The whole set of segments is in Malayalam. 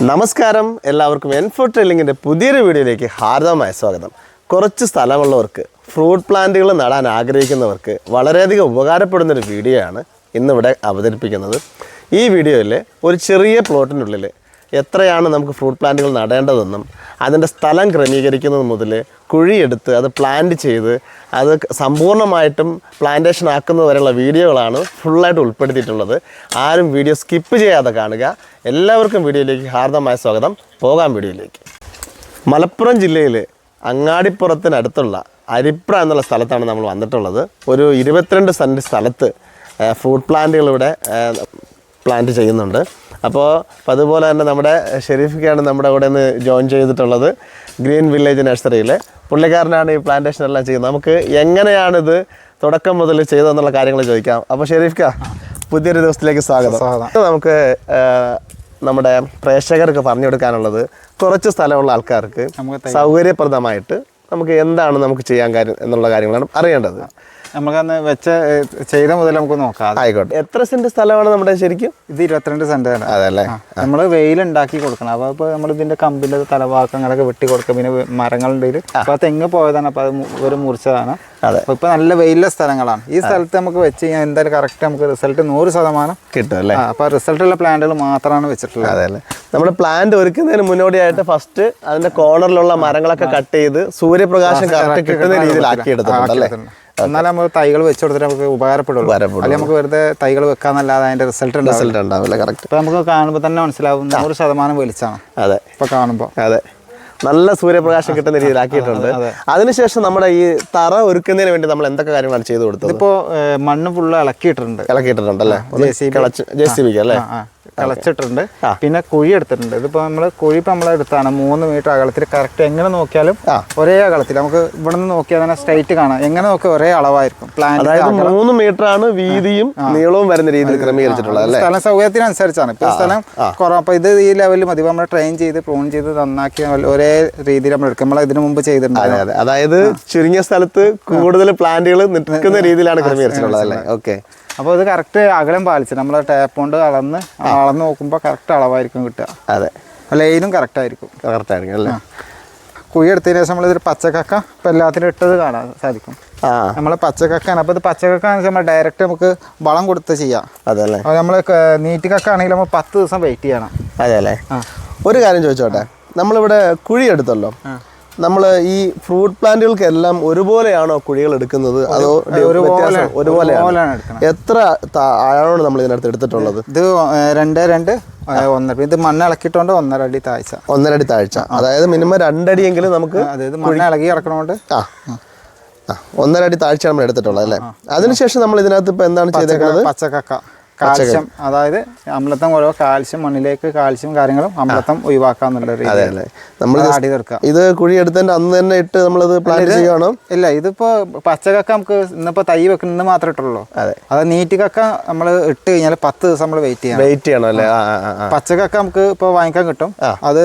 നമസ്കാരം. എല്ലാവർക്കും എൻഫോ ട്രെയിലിങ്ങിന്റെ പുതിയൊരു വീഡിയോയിലേക്ക് ഹാർദമായ സ്വാഗതം. കുറച്ച് സ്ഥലമുള്ളവർക്ക് ഫ്രൂട്ട് പ്ലാന്റുകൾ നടാൻ ആഗ്രഹിക്കുന്നവർക്ക് വളരെയധികം ഉപകാരപ്പെടുന്നൊരു വീഡിയോ ആണ് ഇന്നിവിടെ അവതരിപ്പിക്കുന്നത്. ഈ വീഡിയോയിൽ ഒരു ചെറിയ പ്ലോട്ടിനുള്ളിൽ എത്രയാണ് നമുക്ക് ഫ്രൂട്ട് പ്ലാന്റുകൾ നടേണ്ടതെന്നും അതിന്റെ സ്ഥലം ക്രമീകരിക്കുന്നത് മുതൽ കുഴിയെടുത്ത് അത് പ്ലാന്റ് ചെയ്ത് അത് സമ്പൂർണമായിട്ടും പ്ലാന്റേഷൻ ആക്കുന്നത് വരെയുള്ള വീഡിയോകളാണ് ഫുള്ളായിട്ട് ഉൾപ്പെടുത്തിയിട്ടുള്ളത്. ആരും വീഡിയോ സ്കിപ്പ് ചെയ്യാതെ കാണുക. എല്ലാവർക്കും വീഡിയോയിലേക്ക് ഹാർദമായ സ്വാഗതം. പോകാം വീഡിയോയിലേക്ക്. മലപ്പുറം ജില്ലയിൽ അങ്ങാടിപ്പുറത്തിനടുത്തുള്ള അരിപ്ര എന്നുള്ള സ്ഥലത്താണ് നമ്മൾ വന്നിട്ടുള്ളത്. ഒരു ഇരുപത്തിരണ്ട് സെന്റ് സ്ഥലത്ത് ഫ്രൂട്ട് പ്ലാന്റുകൾ ഇവിടെ പ്ലാന്റ് ചെയ്യുന്നുണ്ട്. അപ്പോൾ അതുപോലെ തന്നെ നമ്മുടെ ഷെരീഫിക്കാണ് നമ്മുടെ കൂടെ നിന്ന് ജോയിൻ ചെയ്തിട്ടുള്ളത്. ഗ്രീൻ വില്ലേജ് നഴ്സറിയിൽ പുള്ളിക്കാരനാണ് ഈ പ്ലാന്റേഷൻ എല്ലാം ചെയ്യുന്നത്. നമുക്ക് എങ്ങനെയാണിത് തുടക്കം മുതൽ ചെയ്തതെന്നുള്ള കാര്യങ്ങൾ ചോദിക്കാം. അപ്പോൾ ഷെരീഫ്ക്ക പുതിയൊരു ദിവസത്തിലേക്ക് സ്വാഗതം. നമുക്ക് നമ്മുടെ പ്രേക്ഷകർക്ക് പറഞ്ഞു കൊടുക്കാനുള്ളത് കുറച്ച് സ്ഥലമുള്ള ആൾക്കാർക്ക് സൗകര്യപ്രദമായിട്ട് നമുക്ക് എന്താണ് നമുക്ക് ചെയ്യാൻ കാര്യം എന്നുള്ള കാര്യങ്ങളാണ് അറിയേണ്ടത്. നമുക്കന്ന് വെച്ച ചെയ്ത മുതൽ നമുക്ക് നോക്കാം. ആയിക്കോട്ടെ. എത്ര സെന്റ് സ്ഥലമാണ് നമ്മുടെ ശരിക്കും? ഇത് ഇരുപത്തിരണ്ട് സെന്റ് ആണ് അതല്ലേ? നമ്മൾ വെയിൽ ഉണ്ടാക്കി കൊടുക്കണം. അപ്പോൾ ഇപ്പോൾ നമ്മൾ ഇതിന്റെ കമ്പിന്റെ തലഭാഗങ്ങളൊക്കെ വെട്ടി കൊടുക്കുക പിന്നെ മരങ്ങളുണ്ടെങ്കിൽ അപ്പോൾ തെങ്ങ് പോയതാണ്. അപ്പോൾ അത് ഒരു മുറിച്ചതാണ്. അപ്പോൾ ഇപ്പോൾ നല്ല വെയിലുള്ള സ്ഥലങ്ങളാണ്. ഈ സ്ഥലത്ത് നമുക്ക് വെച്ച് കഴിഞ്ഞാൽ എന്തായാലും കറക്റ്റ് നമുക്ക് റിസൾട്ട് നൂറ് ശതമാനം കിട്ടും അല്ലേ? അപ്പോൾ റിസൾട്ടുള്ള പ്ലാന്റുകൾ മാത്രമാണ് വെച്ചിട്ടുള്ളത്. അതെ അല്ലേ? നമ്മുടെ പ്ലാന്റ് ഒരുക്കുന്നതിന് മുന്നോടിയായിട്ട് ഫസ്റ്റ് അതിന്റെ കോർണറിലുള്ള മരങ്ങളൊക്കെ കട്ട് ചെയ്ത് സൂര്യപ്രകാശം കറക്റ്റ് കിട്ടുന്ന രീതിയിൽ ആക്കി എടുത്തിട്ടുണ്ട് അല്ലേ? എന്നാലും നമുക്ക് തൈകൾ വെച്ച് കൊടുത്തിട്ട് നമുക്ക് ഉപകാരപ്പെടുള്ളൂ. അല്ലെങ്കിൽ നമുക്ക് വെറുതെ തൈകൾ വെക്കാന്നല്ലാതെ അതിന്റെ റിസൾട്ട് റിസൾട്ട് ഉണ്ടാവില്ല കറക്റ്റ് ഇപ്പൊ നമുക്ക് കാണുമ്പോൾ തന്നെ മനസ്സിലാവും നൂറ് ശതമാനം വെളിച്ചാണ് അതെ. ഇപ്പൊ കാണുമ്പോൾ അതെ. നല്ല സൂര്യപ്രകാശം കിട്ടുന്ന രീതിയിലാക്കിയിട്ടുണ്ട് അതിനുശേഷം നമ്മുടെ ഈ തറ ഒരുക്കുന്നതിന് വേണ്ടി നമ്മൾ എന്തൊക്കെ കാര്യങ്ങളാണ് ചെയ്തു കൊടുത്തത്? ഇപ്പോ മണ്ണ് ഫുള്ള് ഇളക്കിയിട്ടുണ്ട്. ഇളക്കിയിട്ടുണ്ട് അല്ലേ? ജെ സി ബിക്ക് അല്ലേ? കളച്ചിട്ടുണ്ട് പിന്നെ കുഴി എടുത്തിട്ടുണ്ട്. ഇതിപ്പോ നമ്മൾ കുഴി ഇപ്പൊ നമ്മളെ എടുത്താണ് മൂന്ന് മീറ്റർ അകലത്തിൽ കറക്റ്റ് എങ്ങനെ നോക്കിയാലും. ഒരേ അകലത്തിൽ. നമുക്ക് ഇവിടെ നിന്ന് നോക്കിയാൽ തന്നെ സ്ട്രൈറ്റ് കാണാം. എങ്ങനെ നോക്കിയാൽ ഒരേ അളവായിരിക്കും. പ്ലാൻ അതായത് മൂന്ന് മീറ്റർ ആണ് വീതിയും നീളവും വരുന്ന രീതിയിൽ ക്രമീകരിച്ചിട്ടുള്ളത് അല്ലേ? സ്ഥലം സൗകര്യത്തിനനുസരിച്ചാണ്. ഇപ്പൊ സ്ഥലം കുറവ്. അപ്പൊ ഇത് ഈ ലെവലിൽ മതി നമ്മൾ ട്രെയിൻ ചെയ്ത് പ്രൂൺ ചെയ്ത് നന്നാക്കി ഒരേ രീതിയിൽ നമ്മൾ എടുക്കും. നമ്മൾ ഇതിനു മുമ്പ് ചെയ്തിട്ടുണ്ട് അതായത് ചുരുങ്ങിയ സ്ഥലത്ത് കൂടുതൽ പ്ലാന്റുകൾ നിൽക്കുന്ന രീതിയിലാണ് ക്രമീകരിച്ചിട്ടുള്ളത് അല്ലേ? ഓക്കെ അപ്പോൾ ഇത് കറക്റ്റ് അകലം പാലിച്ച് നമ്മൾ ടാപ്പ് കൊണ്ട് അളന്ന് അളന്ന് നോക്കുമ്പോൾ കറക്റ്റ് അളവായിരിക്കും കിട്ടുക. അതെ. ലൈനും കറക്റ്റ് ആയിരിക്കും. കറക്റ്റ് ആയിരിക്കും അല്ലേ? കുഴി എടുത്തതിന് ശേഷം നമ്മളിതൊരു പച്ചക്കക്ക ഇപ്പം എല്ലാത്തിനും ഇട്ടത് കാണാൻ സാധിക്കും. നമ്മൾ പച്ചക്കക്കാണ്. അപ്പോൾ ഇത് പച്ചക്കക്കാന്ന് വെച്ചാൽ നമ്മൾ ഡയറക്റ്റ് നമുക്ക് വളം കൊടുത്ത് ചെയ്യാം. അതെ അല്ലേ? അപ്പോൾ നമ്മൾ നീറ്റ് കക്ക ആണെങ്കിൽ നമ്മൾ പത്ത് ദിവസം വെയിറ്റ് ചെയ്യണം. അതെ അല്ലേ. ഒരു കാര്യം ചോദിച്ചോട്ടെ? നമ്മളിവിടെ കുഴി എടുത്തല്ലോ. നമ്മൾ ഈ ഫ്രൂട്ട് പ്ലാന്റുകൾക്കെല്ലാം ഒരുപോലെയാണോ കുഴികൾ എടുക്കുന്നത്? അതോ ഒരുപോലെയാണ്. എത്ര ആഴമാണ് നമ്മൾ ഇതിനകത്ത് എടുത്തിട്ടുള്ളത്? ഇത് രണ്ട് രണ്ട് ഒന്നര. ഇത് മണ്ണ് ഇളക്കിയിട്ടുണ്ട് ഒന്നര അടി താഴ്ച. ഒന്നരടി താഴ്ച. അതായത് മിനിമം രണ്ടടിയെങ്കിലും നമുക്ക് അതായത് മണ്ണ് ഇളകി ഇറക്കണോണ്ട് ആ. ഒന്നര അടി താഴ്ച നമ്മൾ എടുത്തിട്ടുള്ളത് അല്ലേ? അതിനുശേഷം നമ്മൾ ഇതിനകത്ത് ഇപ്പൊ എന്താണ് ചെയ്തേക്കുന്നത്? പച്ചക്കക്ക. കാൽസ്യം അതായത് അമ്ലത്വം ഓരോ കാൽസ്യം മണ്ണിലേക്ക് കാൽസ്യം കാര്യങ്ങളും അമ്ലത്വം ഒഴിവാക്കാന്നുള്ള അതെ നമ്മൾ ആടി തീർക്കുക. ഇത് കുഴി എടുത്തതിന്റെ അന്ന് തന്നെ ഇട്ട് നമ്മളത് പ്ലാൻ ഇല്ല ഇതിപ്പോ പച്ചക്കക്ക നമുക്ക് ഇന്നിപ്പോ തൈ വെക്കുന്ന മാത്രം മാത്രമേ ഇട്ടുള്ളൂ. അതെ. അത് നീറ്റ് കക്ക നമ്മൾ ഇട്ട് കഴിഞ്ഞാൽ പത്ത് ദിവസം നമ്മൾ വെയിറ്റ് ചെയ്യണം. വെയിറ്റ് ചെയ്യണം അല്ലേ? പച്ചക്കക്ക നമുക്ക് ഇപ്പൊ വാങ്ങിക്കാൻ കിട്ടും. അത്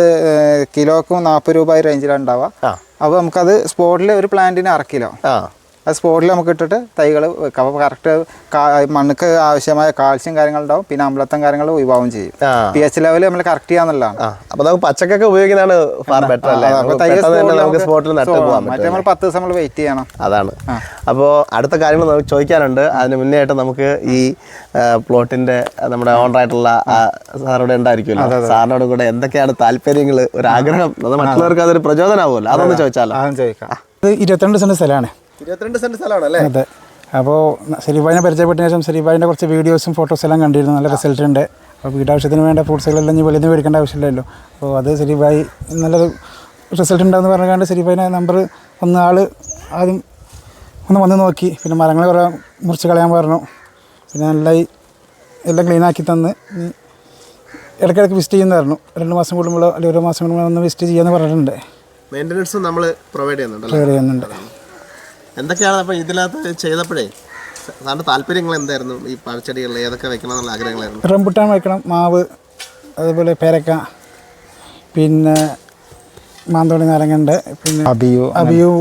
കിലോക്കും നാൽപ്പത് രൂപ റേഞ്ചിലാണ് ഉണ്ടാവുക. അപ്പൊ നമുക്കത് സ്പോട്ടിൽ ഒരു പ്ലാന്റിന് അറക്കിലോ കിലോ. ആ അത് സ്പോട്ടിൽ നമുക്ക് ഇട്ടിട്ട് തൈകൾ വെക്കാം. അപ്പോൾ കറക്റ്റ് മണ്ണുക്ക് ആവശ്യമായ കാൽസ്യം കാര്യങ്ങളുണ്ടാവും പിന്നെ അമ്ലത്വം കാര്യങ്ങൾ ഒഴിവാവും ചെയ്യും. പി എച്ച് ലെവൽ നമ്മൾ കറക്റ്റ് ചെയ്യാന്നുള്ളതാണ് അപ്പോൾ നമുക്ക് പച്ചക്കൊക്കെ ഉപയോഗിക്കുന്നതാണ് ഫാർ ബെറ്റർ അല്ലേ? നമുക്ക് സ്പോട്ടിൽ നട്ട് പോകാം മറ്റേ നമ്മൾ പത്ത് ദിവസം നമ്മൾ വെയിറ്റ് ചെയ്യണം. അതാണ്. അപ്പോൾ അടുത്ത കാര്യങ്ങൾ നമുക്ക് ചോദിക്കാനുണ്ട്. അതിന് മുന്നേ ആയിട്ട് നമുക്ക് ഈ പ്ലോട്ടിന്റെ നമ്മുടെ ഓണറായിട്ടുള്ള സാറോട് ഉണ്ടായിരിക്കുമല്ലോ. സാറിനോട് കൂടെ എന്തൊക്കെയാണ് താല്പര്യങ്ങൾ ഒരു ആഗ്രഹം? അത് മറ്റുള്ളവർക്ക് അതൊരു പ്രചോദനമാവുമല്ലോ. അതൊന്ന് ചോദിച്ചാലോ? ചോദിക്കാം. ഇത് ഇരുപത്തിരണ്ട് സെന്റ് സ്ഥലമാണ്. ഇരുപത്തിരണ്ട് സെന്റ് സ്ഥലമാണ് അല്ലേ അതെ. അപ്പോൾ സലീബായിനെ പരിചയപ്പെട്ട ശേഷം സലീബായിന്റെ കുറച്ച് വീഡിയോസും ഫോട്ടോസും എല്ലാം കണ്ടിരുന്നു. നല്ല റിസൾട്ട് ഉണ്ട്. അപ്പോൾ വീടാവശ്യത്തിന് വേണ്ട ഫ്രൂട്ട്സുകളെല്ലാം ഇനി വെളിയിൽ നിന്ന് മേടിക്കേണ്ട ആവശ്യമില്ലല്ലോ. അപ്പോൾ അത് സലീബായി നല്ലൊരു റിസൾട്ട് ഉണ്ടാകുന്ന പറഞ്ഞുകൊണ്ട് സലീബായിന്റെ നമ്പർ ഒന്ന് ആൾ ആദ്യം ഒന്ന് വന്ന് നോക്കി. പിന്നെ മരങ്ങൾ കുറേ മുറിച്ച് കളയാൻ പറഞ്ഞു. പിന്നെ നല്ലായി എല്ലാം ക്ലീനാക്കി തന്ന്. ഇടയ്ക്കിടയ്ക്ക് വിസിറ്റ് ചെയ്യുന്നതായിരുന്നു. രണ്ട് മാസം കൂടുമ്പോൾ അല്ലെങ്കിൽ ഒരു മാസം കൂടുമ്പോൾ ഒന്ന് വിസിറ്റ് ചെയ്യാമെന്ന് പറഞ്ഞിട്ടുണ്ട്. മെയിന്റനൻസ് നമ്മൾ പ്രൊവൈഡ് ചെയ്യുന്നുണ്ട് പ്രൊവൈഡ് ചെയ്യുന്നുണ്ട്. എന്തൊക്കെയാണ് അപ്പോൾ ഇതിനകത്ത് ചെയ്തപ്പോഴേ? സാറിന്റെ താല്പര്യങ്ങൾ എന്തായിരുന്നു? ഈ പഴച്ചെടികളിൽ ഏതൊക്കെ വെക്കണം എന്നുള്ള ആഗ്രഹങ്ങളായിരുന്നു? റംബുട്ടാൻ വെക്കണം മാവ് അതുപോലെ പേരക്ക പിന്നെ മാന്തോണി നാരങ്ങണ്ട് പിന്നെ അബിയു അബിയു.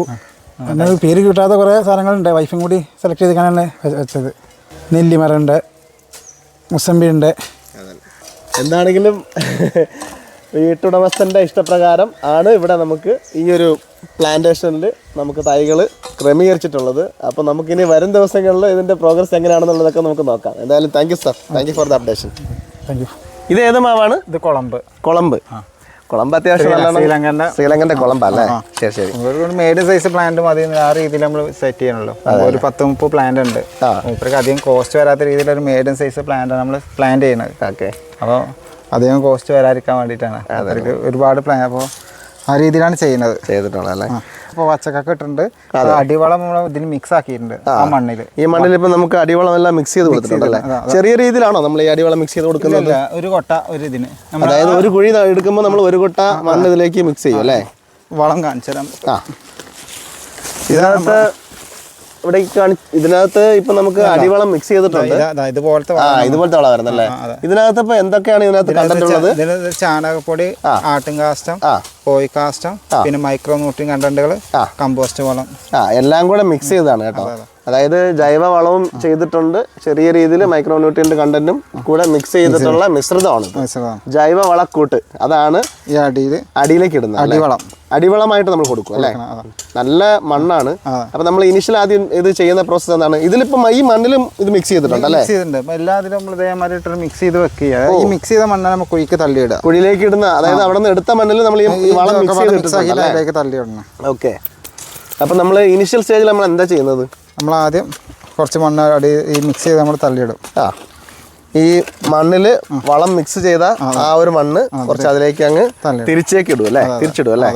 പിന്നെ പേര് കിട്ടാത്ത കുറേ സാധനങ്ങളുണ്ട്. വൈഫും കൂടി സെലക്ട് ചെയ്തിക്കാനാണ് വെച്ചത്. നെല്ലിമരമുണ്ട് മുസമ്പി ഉണ്ട് എന്താണെങ്കിലും വീട്ടുടമസ്ഥന്റെ ഇഷ്ടപ്രകാരം ആണ് ഇവിടെ നമുക്ക് ഈ ഒരു പ്ലാന്റേഷനിൽ നമുക്ക് തൈകൾ ക്രമീകരിച്ചിട്ടുള്ളത്. അപ്പോൾ നമുക്കിനി വരും ദിവസങ്ങളിൽ ഇതിന്റെ പ്രോഗ്രസ് എങ്ങനെയാണെന്നുള്ളതൊക്കെ നമുക്ക് നോക്കാം. എന്തായാലും thank you sir thank you for the updation thank you ഇത് ഏത് മാവാണ്? ഇത് കുളമ്പ്. കുളമ്പ്. കുളമ്പ് അത്യാവശ്യം ശ്രീലങ്കന്റെ ശ്രീലങ്കന്റെ കുളമ്പ് അല്ലേ? ശരി ശരി. ഒരു മീഡിയം സൈസ് പ്ലാന്റ് മതി ആ രീതിയിൽ നമ്മൾ സെറ്റ് ചെയ്യണല്ലോ. ഒരു പത്ത് മുപ്പത് പ്ലാന്റ് ഉണ്ട്. മൂപ്പർക്ക് അധികം കോസ്റ്റ് വരാത്ത രീതിയിൽ ഒരു സൈസ് പ്ലാന്റ് നമ്മൾ പ്ലാന്റ് ചെയ്യുന്നത്. ഓക്കെ അപ്പോൾ അധികം കോസ്റ്റ് വരാതിരിക്കാൻ വേണ്ടിയിട്ടാണ്. അവർക്ക് ഒരുപാട് പ്ലാൻ അപ്പോൾ ആ രീതിയിലാണ് ചെയ്യുന്നത്. ചെയ്തിട്ടുള്ളത് അല്ലേ അപ്പോൾ പച്ചക്കൊക്കെ ഇട്ടിട്ടുണ്ട്. അടിവളം നമ്മൾ ഇതിന് മിക്സ് ആക്കിയിട്ടുണ്ട് ആ മണ്ണിൽ ഈ മണ്ണിൽ ഇപ്പം നമുക്ക് അടിവളം എല്ലാം മിക്സ് ചെയ്ത് കൊടുത്തിട്ടുണ്ടല്ലേ? ചെറിയ രീതിയിലാണോ നമ്മൾ ഈ അടിവളം മിക്സ് ചെയ്ത് കൊടുക്കുന്നത്? ഒരു കൊട്ട ഒരു ഇതിന്. അതായത് ഒരു കുഴി എടുക്കുമ്പോൾ നമ്മൾ ഒരു കൊട്ട മണ്ണ് ഇതിലേക്ക് മിക്സ് ചെയ്യും അല്ലേ? വളം കാണിച്ചു തരാം ആ ഇതിനകത്ത് ഇവിടെ ഇതിനകത്ത് ഇപ്പൊ നമുക്ക് അടിവളം മിക്സ് ചെയ്തിട്ടുണ്ട്. ഇതാ- ഇതാ ഇതുപോലത്തെ ഇതുപോലത്തെ വളം വരുന്നല്ലേ ഇതിനകത്ത് ഇപ്പൊ എന്തൊക്കെയാണ് ഇതിനകത്ത് കണ്ടിട്ടുള്ളത്? ചാണകപ്പൊടി ആട്ടുംകാഷ്ടം. കോഴിക്കാഷ്ടം പിന്നെ മൈക്രോ ന്യൂട്രിയൻ കണ്ടന്റുകൾ കമ്പോസ്റ്റ് വളം. എല്ലാം കൂടെ മിക്സ് ചെയ്താണ് കേട്ടോ. അതായത് ജൈവവളവും ചെയ്തിട്ടുണ്ട്. ചെറിയ രീതിയിൽ മൈക്രോ ന്യൂട്രിയന്റ് കണ്ടന്റും കൂടെ മിക്സ് ചെയ്തിട്ടുള്ള മിശ്രിതമാണ്. ജൈവവളക്കൂട്ട്. ജൈവ വളക്കൂട്ട് അതാണ് ഈ അടിയിൽ അടിയിലേക്ക് ഇടുന്നത് അടിവളം. അടിവളമായിട്ട് നമ്മൾ കൊടുക്കും അല്ലേ? നല്ല മണ്ണാണ്. അപ്പൊ നമ്മൾ ഇനിഷ്യൽ ആദ്യം ഇത് ചെയ്യുന്ന പ്രോസസ്സ് എന്താണ്? ഇതിലിപ്പം ഈ മണ്ണിലും ഇത് മിക്സ് ചെയ്തിട്ടുണ്ട് അല്ലേ? എല്ലാത്തിലും നമ്മൾ ഇതേമാതിരി മിക്സ് ചെയ്ത് വെക്കുക. ഈ മിക്സ് ചെയ്ത മണ്ണാണ് നമുക്ക് കുഴിക്ക് തള്ളിയിടുക. കുഴിയിലേക്ക് ഇടുന്ന അതായത് അവിടെ നിന്ന് എടുത്ത മണ്ണിൽ നമ്മൾ ഈ വളം മിക്സ് ചെയ്തിട്ടുണ്ട് തള്ളിയിടണം. ഓക്കെ അപ്പൊ നമ്മൾ ഇനിഷ്യൽ സ്റ്റേജിൽ നമ്മൾ എന്താ ചെയ്യുന്നത്? നമ്മൾ ആദ്യം കുറച്ച് മണ്ണ് അടി ഈ മിക്സ് ചെയ്ത് നമ്മൾ തള്ളിയിടും. ആ. ഈ മണ്ണിൽ വളം മിക്സ് ചെയ്ത ആ ഒരു മണ്ണ് കുറച്ച് അതിലേക്ക് അങ്ങ്. തിരിച്ചേക്ക് ഇടും അല്ലേ? തിരിച്ചിടും അല്ലേ?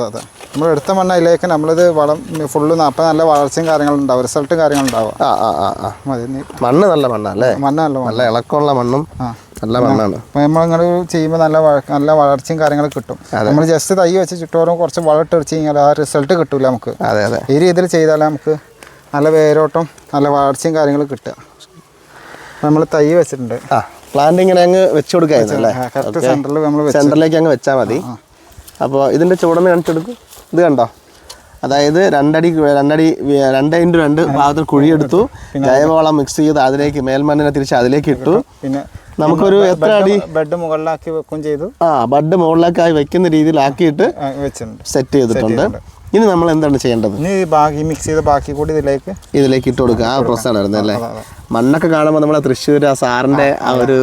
നമ്മൾ എടുത്ത മണ്ണ് അതിലേക്ക് നമ്മളിത് വളം ഫുള്ള് അപ്പം നല്ല വളർച്ചയും കാര്യങ്ങളും ഉണ്ടാവും. റിസൾട്ടും കാര്യങ്ങളും ഉണ്ടാവും. ആ ആ ആ മതി മണ്ണ് നല്ല മണ്ണല്ലേ മണ്ണ് നല്ല നല്ല ഇളക്കമുള്ള മണ്ണും നല്ല മണ്ണാണ്. നമ്മൾ നമ്മളിങ്ങനെ ചെയ്യുമ്പോൾ നല്ല നല്ല വളർച്ചയും കാര്യങ്ങളും കിട്ടും. നമ്മൾ ജസ്റ്റ് തൈ വെച്ച് ചുറ്റോറും കുറച്ച് വളം ഇട്ട് വെച്ച് കഴിഞ്ഞാൽ ആ റിസൾട്ട് കിട്ടില്ല നമുക്ക്. അതെ അതെ. ഈ രീതിയിൽ ചെയ്താലേ നമുക്ക് നല്ല വേരോട്ടം നല്ല വളർച്ചയും കാര്യങ്ങളും കിട്ടുക. നമ്മൾ തൈ വെച്ചിട്ടുണ്ട്. ആ പ്ലാന്റ് ഇങ്ങനെ അങ്ങ് വെച്ചു നമ്മൾ വെച്ച് സെന്ററിലേക്ക് അങ്ങ് വെച്ചാൽ മതി. അപ്പോൾ ഇതിന്റെ ചുവടൊന്ന് കാണിച്ചെടുക്കും. ഇത് കണ്ടോ? അതായത് രണ്ടടി രണ്ടടി രണ്ട് ഇന്റു രണ്ട് ഭാഗത്തിൽ കുഴിയെടുത്തു. ജൈവവളം മിക്സ് ചെയ്ത് അതിലേക്ക് മേൽമണ്ണിനെ തിരിച്ച് അതിലേക്ക് ഇട്ടു. പിന്നെ നമുക്കൊരു എത്ര അടി? ബെഡ് മുകളിലാക്കി വെക്കും ചെയ്തു. ആ ബെഡ് മുകളിലേക്കായി വെക്കുന്ന രീതിയിലാക്കിയിട്ട് സെറ്റ് ചെയ്തിട്ടുണ്ട്. ഇനി നമ്മൾ എന്താണ് ചെയ്യേണ്ടത്? ഇനി ബാക്കി മിക്സ് ചെയ്ത ബാക്കി കൂടി ഇതിലേക്ക് ഇതിലേക്ക് ഇട്ട് കൊടുക്കുക. ആ പ്രോസസ്സാണ് വരുന്നത് അല്ലേ? മണ്ണൊക്കെ കാണുമ്പോൾ നമ്മളെ തൃശ്ശൂർ ആ സാറിന്റെ ആ ഒരു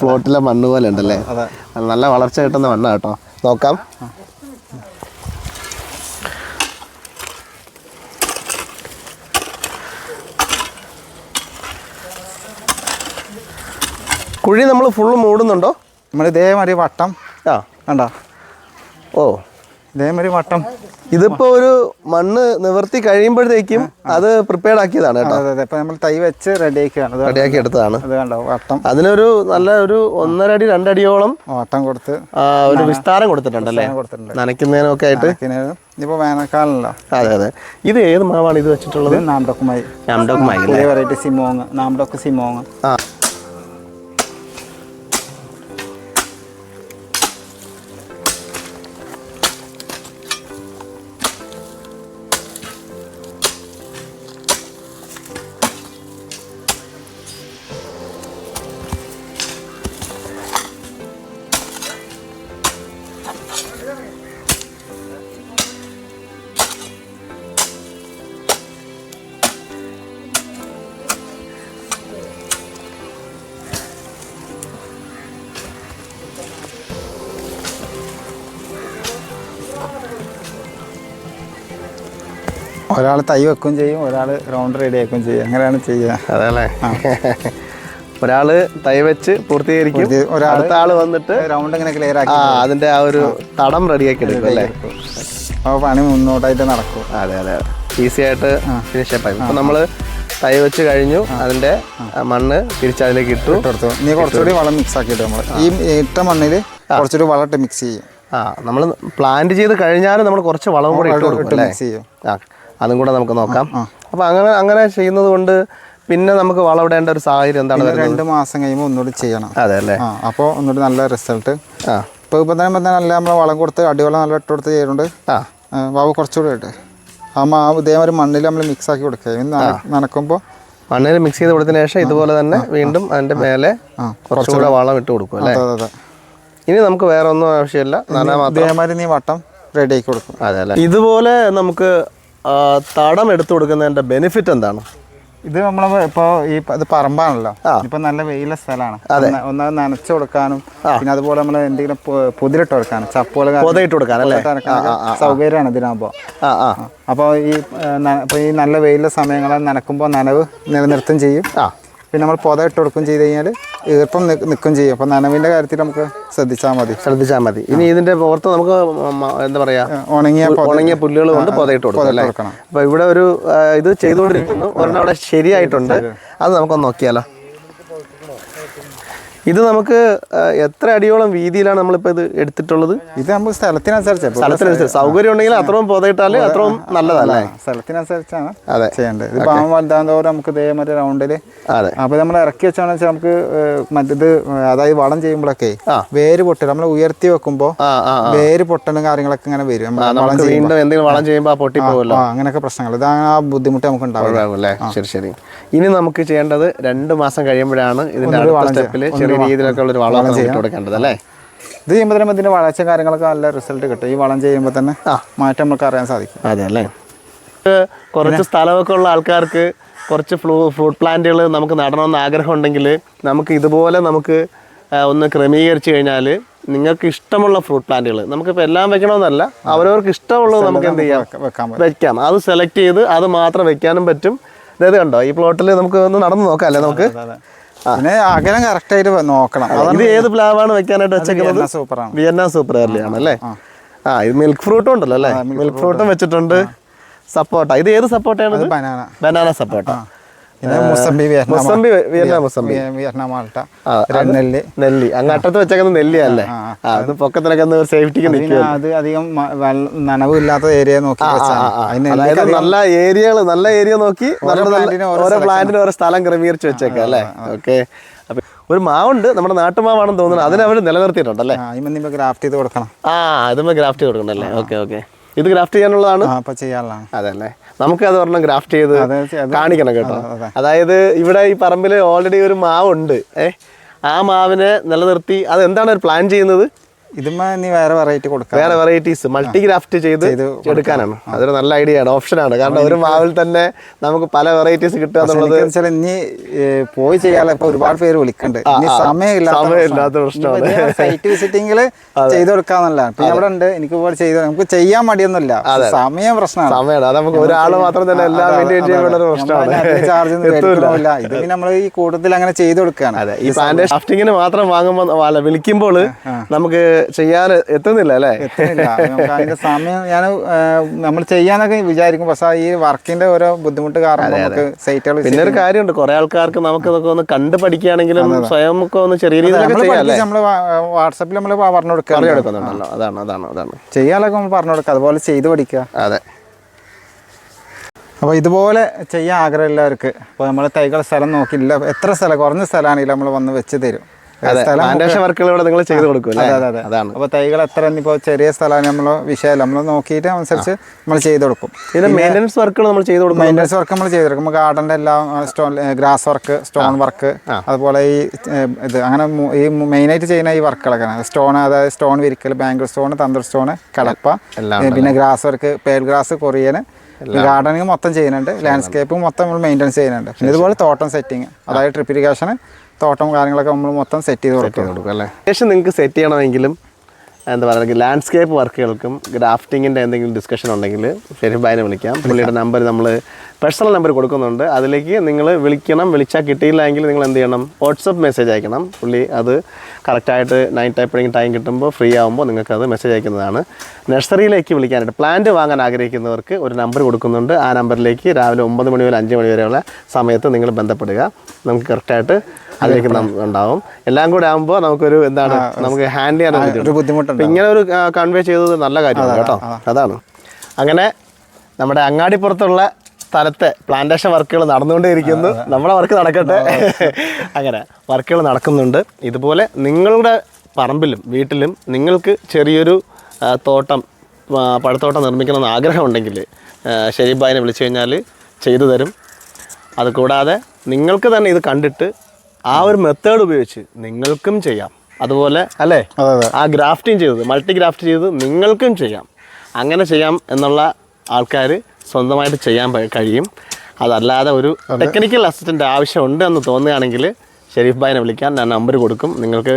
ഫ്ലോട്ടിലെ മണ്ണ് പോലെ ഉണ്ടല്ലേ? നല്ല വളർച്ച കിട്ടുന്ന മണ്ണാണ് കേട്ടോ. നോക്കാം. കുഴി നമ്മൾ ഫുള്ള് മൂടുന്നുണ്ടോ? നമ്മൾ ഇതേമാതിരി വട്ടം ആ. കണ്ടോ? ഓ. ഇതേമാതിരി വട്ടം. ഇതിപ്പോ ഒരു മണ്ണ് നിവർത്തി കഴിയുമ്പോഴത്തേക്കും അത് പ്രിപ്പയർഡ് ആക്കിയതാണ് കേട്ടോ. അതെ അതെ നമ്മൾ തൈ വെച്ച് റെഡി ആക്കിയാണ് റെഡി റെഡിയാക്കി എടുത്തതാണ്. അത് കണ്ടോ വട്ടം. അതിനൊരു നല്ല ഒരു ഒന്നര അടി രണ്ടടിയോളം വട്ടം കൊടുത്ത് ആ, ഒരു വിസ്താരം കൊടുത്തിട്ടുണ്ടല്ലേ കൊടുത്തിട്ടുണ്ട്. നനയ്ക്കുന്നതിനൊക്കെ ആയിട്ട്. ഇനിയിപ്പോ വേനൽക്കാലല്ലോ. അതെ അതെ. ഇത് ഏത് മാവാണ് ഇത് വെച്ചിട്ടുള്ളത്? നാംഡോക്കുമായി നാംഡോക്കുമായി വെറൈറ്റി സിമോങ് നാംഡോക്ക് സിമോങ്. ആ. ഒരാൾ തൈ വെക്കുകയും ചെയ്യും ഒരാൾ റൗണ്ട് റെഡി ആക്കുകയും ചെയ്യും. അങ്ങനെയാണ് ചെയ്യുക. അതെല്ലേ ഒരാൾ തൈ വെച്ച് പൂർത്തീകരിക്കും. പൂർത്തി- അടുത്ത ആൾ വന്നിട്ട് റൗണ്ട് ഇങ്ങനെ ക്ലിയർ ആ ആക്കി അതിന്റെ ആ ഒരു തടം റെഡിയാക്കി എടുക്കും അല്ലേ? അപ്പോൾ പണി മുന്നോട്ടായിട്ട് നടക്കും. അതെ അതെ ഈസി ആയിട്ട് ഫിനിഷ് ആയി. ഇപ്പൊ നമ്മൾ തൈ വെച്ച് കഴിഞ്ഞു. അതിന്റെ മണ്ണ് തിരിച്ചതിലേക്ക് ഇട്ടു. ഇട്ടെടുത്തു ഇനി കുറച്ചുകൂടി വളം മിക്സ് ആക്കിയിട്ട് നമ്മൾ ഈ ഇട്ട മണ്ണിൽ കുറച്ചുകൂടി വളം ഇട്ട് മിക്സ് ചെയ്യും. ആ നമ്മൾ പ്ലാന്റ് ചെയ്ത് കഴിഞ്ഞാലും നമ്മൾ കുറച്ച് വളവും കൂടി ഇട്ട് കൊടുക്കും അല്ലേ? ആ അതും കൂടെ നമുക്ക് നോക്കാം. അപ്പൊ അങ്ങനെ അങ്ങനെ ചെയ്യുന്നത് കൊണ്ട് പിന്നെ നമുക്ക് വളമിടേണ്ട ഒരു സാഹചര്യം എന്താണ് രണ്ട് മാസം കഴിയുമ്പോൾ ഒന്നുകൂടി ചെയ്യണം. അതെ അല്ലേ? അപ്പോൾ ഒന്നുകൂടി നല്ല റിസൾട്ട്. ആ. ഇപ്പോൾ ഇപ്പം തന്നെ തന്നെ നല്ല നമ്മൾ വളം കൊടുത്ത് അടിവളം നല്ല ഇട്ട് കൊടുത്ത് ചെയ്യുന്നുണ്ട് ആ. വാവ് കുറച്ചുകൂടി ഇട്ട് ആ മാവ് ഇതേമാതിരി മണ്ണിൽ നമ്മൾ മിക്സ് ആക്കി കൊടുക്കുക. നനക്കുമ്പോൾ മണ്ണിൽ മിക്സ് ചെയ്ത് കൊടുത്തതിന് ശേഷം ഇതുപോലെ തന്നെ വീണ്ടും അതിന്റെ മേലെ കുറച്ചുകൂടെ വളം ഇട്ട് കൊടുക്കും അല്ലേ? അതെ അതെ അതെ. ഇനി നമുക്ക് വേറെ ഒന്നും ആവശ്യമില്ല. ഇതേമാതിരി നീ വട്ടം റെഡി ആക്കി കൊടുക്കും. അതെ അല്ലേ? ഇതുപോലെ നമുക്ക് തടം എടുത്തു കൊടുക്കുന്നതിന്റെ ബെനിഫിറ്റ് എന്താണ്? ഇത് നമ്മൾ ഇപ്പോ ഈ ഇത് പറമ്പാണല്ലോ. ഇപ്പൊ നല്ല വെയില സ്ഥലമാണ്. ഒന്ന് നനച്ചു കൊടുക്കാനും പിന്നെ അതുപോലെ നമ്മൾ എന്തെങ്കിലും പുതിരിട്ട് കൊടുക്കാനും ചപ്പുകൾ പൊതയിട്ട് കൊടുക്കാൻ അല്ലേ? സൗകര്യമാണ് ഇതിനാകുമ്പോ അപ്പോൾ ഈ ഈ നല്ല വെയിലുള്ള സമയങ്ങളിൽ നനക്കുമ്പോൾ നനവ് നിലനിർത്തും ചെയ്യും. പിന്നെ നമ്മൾ പുത ഇട്ട് കൊടുക്കും ചെയ്ത് കഴിഞ്ഞാൽ ഈർപ്പം നിൽക്കും ചെയ്യും. അപ്പോൾ നനവിന്റെ കാര്യത്തിൽ നമുക്ക് ശ്രദ്ധിച്ചാൽ മതി. ശ്രദ്ധിച്ചാൽ മതി. ഇനി ഇതിന്റെ പുറത്ത് നമുക്ക് എന്താ പറയുക ഉണങ്ങിയ ഉണങ്ങിയ പുല്ലുകൾ കൊണ്ട് പുതയിട്ട് കൊടുക്കണം. അപ്പൊ ഇവിടെ ഒരു ഇത് ചെയ്തുകൊണ്ടിരിക്കുന്നു. ഒരെണ്ണം അവിടെ ശരിയായിട്ടുണ്ട്. അത് നമുക്കൊന്ന് നോക്കിയാലോ. ഇത് നമുക്ക് എത്ര അടിയോളം വീതിയിലാണ് നമ്മളിപ്പോ ഇത് എടുത്തിട്ടുള്ളത്? ഇത് നമുക്ക് സ്ഥലത്തിനനുസരിച്ച് സ്ഥലത്തിനനുസരിച്ച്. സൗകര്യം ഉണ്ടെങ്കിൽ അത്രയും പുതയിട്ടാൽ അത്രയും നല്ലതല്ലേ? സ്ഥലത്തിനനുസരിച്ചാണ് അതെ. ചെയ്യേണ്ടത്. ഇത് പാവം വലുതാകുന്നതോടെ നമുക്ക് ഇതേമാതിരി റൗണ്ടിൽ അതെ. അപ്പോൾ നമ്മൾ ഇറക്കി വെച്ചാണെന്ന് വെച്ചാൽ നമുക്ക് മറ്റേത് അതായത് വളം ചെയ്യുമ്പോഴൊക്കെ. വേര് പൊട്ടും നമ്മൾ ഉയർത്തി വെക്കുമ്പോൾ. വേര് പൊട്ടലും കാര്യങ്ങളൊക്കെ ഇങ്ങനെ വരും. വളം വീണ്ടും എന്തെങ്കിലും വളം ചെയ്യുമ്പോൾ പൊട്ടി പോകുമല്ലോ അങ്ങനെയൊക്കെ പ്രശ്നങ്ങൾ. ഇതാണ് ആ ബുദ്ധിമുട്ട് നമുക്ക് ഉണ്ടാവില്ല. ശരി ശരി. ഇനി നമുക്ക് ചെയ്യേണ്ടത് രണ്ട് മാസം കഴിയുമ്പോഴാണ് ഇതിന്റെ സ്റ്റെപ്പിൽ ചെറിയ രീതിയിലൊക്കെ ഉള്ള ഒരു വളം ഇട്ട് കൊടുക്കേണ്ടത് അല്ലേ ഇത് ചെയ്യുമ്പോൾ തന്നെ ഇതിന്റെ വളർച്ച കാര്യങ്ങളൊക്കെ നല്ല റിസൾട്ട് കിട്ടും. ഈ വളം ചെയ്യുമ്പോൾ തന്നെ മാറ്റം നമുക്ക് അറിയാൻ സാധിക്കും. അതെ അല്ലേ കുറച്ച് സ്ഥലമൊക്കെ ഉള്ള ആൾക്കാർക്ക് കുറച്ച് ഫ്ലൂ ഫ്രൂട്ട് പ്ലാന്റുകൾ നമുക്ക് നടണമെന്ന് ആഗ്രഹം ഉണ്ടെങ്കിൽ നമുക്ക് ഇതുപോലെ നമുക്ക് ഒന്ന് ക്രമീകരിച്ച് കഴിഞ്ഞാൽ നിങ്ങൾക്ക് ഇഷ്ടമുള്ള ഫ്രൂട്ട് പ്ലാന്റുകൾ നമുക്കിപ്പോൾ എല്ലാം വെക്കണമെന്നല്ല അവരവർക്ക് ഇഷ്ടമുള്ളത് നമുക്ക് എന്ത് ചെയ്യാം. വെക്കാം വെക്കാം. അത് സെലക്ട് ചെയ്ത് അത് മാത്രം വെക്കാനും പറ്റും. അതായത് കണ്ടോ? ഈ പ്ലോട്ടിൽ നമുക്ക് ഒന്ന് നടന്ന് നോക്കാം അല്ലേ നമുക്ക്. പിന്നെ അകലം കറക്റ്റ് ആയിട്ട് നോക്കണം. ഇത് ഏത് പ്ലാവാണ് വെക്കാനായിട്ട് വെച്ചേക്കുന്നത്? സൂപ്പറാണ് വിയന്ന സൂപ്പർ ആണ് അല്ലേ? ആ. ഇത് മിൽക്ക് ഫ്രൂട്ടും ഉണ്ടല്ലോ അല്ലേ? മിൽക്ക് ഫ്രൂട്ടും വെച്ചിട്ടുണ്ട്. സപ്പോട്ട. ഇത് ഏത് സപ്പോർട്ടാണ് ബനാന ബനാന സപ്പോട്ട. പിന്നെ മുസംബി വിയറ്റ്നാം മുസംബി വിയറ്റ്നാം ആ, നെല്ലി. അങ്ങ് വെച്ചേക്കുന്ന നെല്ലിയല്ലേ അത് പൊക്കത്തിലൊക്കെ സേഫ്റ്റിക്ക് നിൽക്കും അത് അധികം നനവില്ലാത്ത ഏരിയ നോക്കി അതായത് നല്ല ഏരിയകൾ നല്ല ഏരിയ നോക്കി നല്ല നല്ല ഓരോ പ്ലാന്റിന് ഓരോ സ്ഥലം ക്രമീകരിച്ച് വെച്ചേക്കാം അല്ലേ? ഓക്കെ. ഒരു മാവുണ്ട് നമ്മുടെ നാട്ടുമാവാണെന്ന് തോന്നുന്നു. അതിനെ അവർ നിലനിർത്തിയിട്ടുണ്ടല്ലേ അതിന് ഗ്രാഫ്റ്റ് ചെയ്ത് കൊടുക്കണം. ആ ഇതുമ്പോൾ ഗ്രാഫ്റ്റ് കൊടുക്കണ്ടല്ലേ? Okay okay. ഇത് ഗ്രാഫ്റ്റ് ചെയ്യാനുള്ളതാണ്? അതല്ലേ. നമുക്ക് അത് ഒരെണ്ണം ഗ്രാഫ്റ്റ് ചെയ്ത് കാണിക്കണം കേട്ടോ. അതായത് ഇവിടെ ഈ പറമ്പിൽ ഓൾറെഡി ഒരു മാവുണ്ട്. ഏ ആ മാവിനെ നിലനിർത്തി അത് എന്താണ് ഒരു പ്ലാൻ ചെയ്യുന്നത്? വേറെ വെറൈറ്റി കൊടുക്കാം. വേറെ വെറൈറ്റീസ് മൾട്ടി ഗ്രാഫ്റ്റ് ചെയ്ത് എടുക്കാനാണ്. അതൊരു നല്ല ഐഡിയ ആണ് ഓപ്ഷനാണ് കാരണം ഒരു മാവിൽ തന്നെ നമുക്ക് പല വെറൈറ്റീസ് കിട്ടുക എന്നുള്ളത് ഇനി പോയി ചെയ്യാൻ ഇപ്പൊ ഒരുപാട് പേര് വിളിക്കുന്നുണ്ട് ഇനി സമയമില്ലാത്ത പ്രശ്നമാണ്. സൈറ്റ് വിസിറ്റിംഗിൽ ചെയ്ത് കൊടുക്കാന്നല്ല പിന്നെ അവിടെ ഉണ്ട് എനിക്ക് ഇവിടെ ചെയ്ത് നമുക്ക് ചെയ്യാൻ മടിയൊന്നുമില്ല. സമയം പ്രശ്നമാണ്. സമയമാണ്. അത് നമുക്ക് ഒരാൾ മാത്രം തന്നെ എല്ലാം മെയിന്റെയിൻ ചെയ്യുമ്പോൾ ഒരു പ്രശ്നമാണ്. ചാർജ് ഇത് നമ്മൾ ഈ കൂട്ടത്തിൽ അങ്ങനെ ചെയ്ത് കൊടുക്കുകയാണ്. അതെ. ഈ പ്ലാന്റ് ഷാഫ്റ്റിങ്ങിന് മാത്രം വാങ്ങുമ്പോൾ വിളിക്കുമ്പോൾ നമുക്ക് ചെയ്യാൻ എത്തുന്നില്ല അല്ലേ? അതിന്റെ സമയം ഞാൻ നമ്മൾ ചെയ്യാനൊക്കെ വിചാരിക്കും. പക്ഷെ ഈ വർക്കിന്റെ ഓരോ ബുദ്ധിമുട്ട് കാരണം നമുക്ക് സൈറ്റുകൾ പിന്നെ ഒരു കാര്യമുണ്ട്. കുറെ ആൾക്കാർക്ക് നമുക്ക് ഇതൊക്കെ ഒന്ന് കണ്ട് പഠിക്കുകയാണെങ്കിലും സ്വയം ഒക്കെ ഒന്ന് ചെറിയ രീതിയിൽ നമ്മൾ വാട്സപ്പിൽ നമ്മൾ പറഞ്ഞു കൊടുക്കുക പറഞ്ഞു കൊടുക്കുന്നുണ്ടല്ലോ. അതാണ് അതാണ് അതാണ്. ചെയ്യാനൊക്കെ നമ്മൾ പറഞ്ഞു കൊടുക്കുക. അതുപോലെ ചെയ്ത് പഠിക്കുക. അതെ. അപ്പോൾ ഇതുപോലെ ചെയ്യാൻ ആഗ്രഹമുള്ളവർക്ക് ഇപ്പോൾ നമ്മൾ തൈകൾ സ്ഥലം നോക്കില്ല എത്ര സ്ഥലം കുറഞ്ഞ സ്ഥലമാണെങ്കിലും നമ്മൾ വന്ന് വെച്ച് തരും. പ്ലാന്റേഷൻ വർക്കുകൾ നിങ്ങൾ ചെയ്ത് കൊടുക്കും അതാണ്. അപ്പോൾ തൈകൾ എത്ര ഇനിയിപ്പോൾ ചെറിയ സ്ഥലമാണ് നമ്മൾ വിഷയമല്ല നമ്മൾ നോക്കിയിട്ട് അനുസരിച്ച് നമ്മൾ ചെയ്ത് കൊടുക്കും. ഇതിന് മെയിന്റനൻസ് വർക്കുകൾ നമ്മൾ ചെയ്ത് കൊടുക്കും മെയിന്റനൻസ് വർക്ക് നമ്മൾ ചെയ്ത് കൊടുക്കും. ഗാർഡന്റെ എല്ലാം stone grass work stone work അതുപോലെ ഈ ഇത് അങ്ങനെ ഈ മെയിനായിട്ട് ചെയ്യുന്ന ഈ വർക്കുകളൊക്കെ സ്റ്റോൺ അതായത് സ്റ്റോൺ വിരിക്കൽ ബാംഗിൾ സ്റ്റോൺ തന്ത്ര സ്റ്റോൺ കളപ്പ എല്ലാം പിന്നെ ഗ്രാസ് വർക്ക് പേൽ ഗ്രാസ് കൊറിയന് ഗാർഡനിങ് മൊത്തം ചെയ്യുന്നുണ്ട്. ലാൻഡ്സ്കേപ്പ് മൊത്തം നമ്മൾ മെയിന്റെനൻസ് ചെയ്യുന്നുണ്ട്. ഇതുപോലെ തോട്ടം സെറ്റിങ് അതായത് ട്രിപ്പ് തോട്ടം കാര്യങ്ങളൊക്കെ നമ്മൾ മൊത്തം സെറ്റ് ചെയ്ത് കൊടുക്കും. കൊടുക്കും അല്ലേ? ശേഷം നിങ്ങൾക്ക് സെറ്റ് ചെയ്യണമെങ്കിലും എന്താ പറയുക ലാൻഡ്സ്കേപ്പ് വർക്കുകൾക്കും ഗ്രാഫ്റ്റിങ്ങിന്റെ എന്തെങ്കിലും ഡിസ്കഷൻ ഉണ്ടെങ്കിൽ ഷെരീഫായിനെ വിളിക്കാം. പുള്ളിയുടെ നമ്പർ നമ്മൾ പേഴ്സണൽ നമ്പർ കൊടുക്കുന്നുണ്ട്. അതിലേക്ക് നിങ്ങൾ വിളിക്കണം. വിളിച്ചാൽ കിട്ടിയില്ല എങ്കിൽ നിങ്ങൾ എന്ത് ചെയ്യണം? വാട്സപ്പ് മെസ്സേജ് അയക്കണം. പുള്ളി അത് കറക്റ്റായിട്ട് നൈറ്റ് എപ്പോഴെങ്കിലും ടൈം കിട്ടുമ്പോൾ ഫ്രീ ആകുമ്പോൾ നിങ്ങൾക്ക് അത് മെസ്സേജ് അയക്കുന്നതാണ്. നഴ്സറിയിലേക്ക് വിളിക്കാനായിട്ട് പ്ലാന്റ് വാങ്ങാൻ ആഗ്രഹിക്കുന്നവർക്ക് ഒരു നമ്പർ കൊടുക്കുന്നുണ്ട്. ആ നമ്പറിലേക്ക് രാവിലെ ഒമ്പത് മണി മുതൽ അഞ്ച് മണി വരെയുള്ള സമയത്ത് നിങ്ങൾ ബന്ധപ്പെടുക. നമുക്ക് കറക്റ്റായിട്ട് അതിലേക്ക് ഉണ്ടാവും. എല്ലാം കൂടെ ആകുമ്പോൾ നമുക്കൊരു എന്താണ് നമുക്ക് ഹാൻഡിൽ ചെയ്യാൻ ബുദ്ധിമുട്ടുണ്ട് ഇങ്ങനെ ഒരു കൺവേ ചെയ്തത് നല്ല കാര്യമാണ് കേട്ടോ. അതാണ്. അങ്ങനെ നമ്മുടെ അങ്ങാടിപ്പുറത്തുള്ള സ്ഥലത്തെ പ്ലാന്റേഷൻ വർക്കുകൾ നടന്നുകൊണ്ടേയിരിക്കുന്നു. നമ്മുടെ വർക്ക് നടക്കട്ടെ. അങ്ങനെ വർക്കുകൾ നടക്കുന്നുണ്ട്. ഇതുപോലെ നിങ്ങളുടെ പറമ്പിലും വീട്ടിലും നിങ്ങൾക്ക് ചെറിയൊരു തോട്ടം പഴത്തോട്ടം നിർമ്മിക്കണമെന്ന് ആഗ്രഹമുണ്ടെങ്കിൽ ഷെരീബായിനെ വിളിച്ചു കഴിഞ്ഞാൽ ചെയ്തു തരും. അതുകൂടാതെ നിങ്ങൾക്ക് തന്നെ ഇത് കണ്ടിട്ട് ആ ഒരു മെത്തേഡ് ഉപയോഗിച്ച് നിങ്ങൾക്കും ചെയ്യാം. അതുപോലെ അല്ലേ? ആ ഗ്രാഫ്റ്റിംഗ് ചെയ്തത് മൾട്ടി ഗ്രാഫ്റ്റ് ചെയ്ത് നിങ്ങൾക്കും ചെയ്യാം. അങ്ങനെ ചെയ്യാം എന്നുള്ള ആൾക്കാർ സ്വന്തമായിട്ട് ചെയ്യാൻ കഴിയും. അതല്ലാതെ ഒരു ടെക്നിക്കൽ അസിസ്റ്റന്റ് ആവശ്യമുണ്ട് എന്ന് തോന്നുകയാണെങ്കിൽ ഷെരീഫ് ഭായിനെ വിളിക്കാൻ ഞാൻ നമ്പർ കൊടുക്കും. നിങ്ങൾക്ക്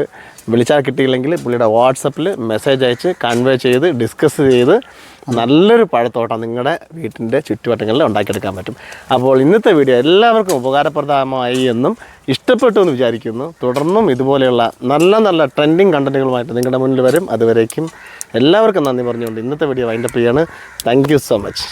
വിളിച്ചാൽ കിട്ടിയില്ലെങ്കിൽ പുള്ളിയുടെ വാട്സപ്പിൽ മെസ്സേജ് അയച്ച് കൺവേ ചെയ്ത് ഡിസ്കസ് ചെയ്ത് നല്ലൊരു പഴത്തോട്ടം നിങ്ങളുടെ വീട്ടിന്റെ ചുറ്റുവട്ടങ്ങളിൽ ഉണ്ടാക്കിയെടുക്കാൻ പറ്റും. അപ്പോൾ ഇന്നത്തെ വീഡിയോ എല്ലാവർക്കും ഉപകാരപ്രദമായി എന്നും ഇഷ്ടപ്പെട്ടു എന്ന് വിചാരിക്കുന്നു. തുടർന്നും ഇതുപോലെയുള്ള നല്ല നല്ല ട്രെൻഡിങ് കണ്ടന്റുകളുമായിട്ട് നിങ്ങളുടെ മുന്നിൽ വരും. അതുവരേക്കും എല്ലാവർക്കും നന്ദി പറഞ്ഞുകൊണ്ട് ഇന്നത്തെ വീഡിയോ വൈൻഡപ്പ് ചെയ്യാണ്. Thank so much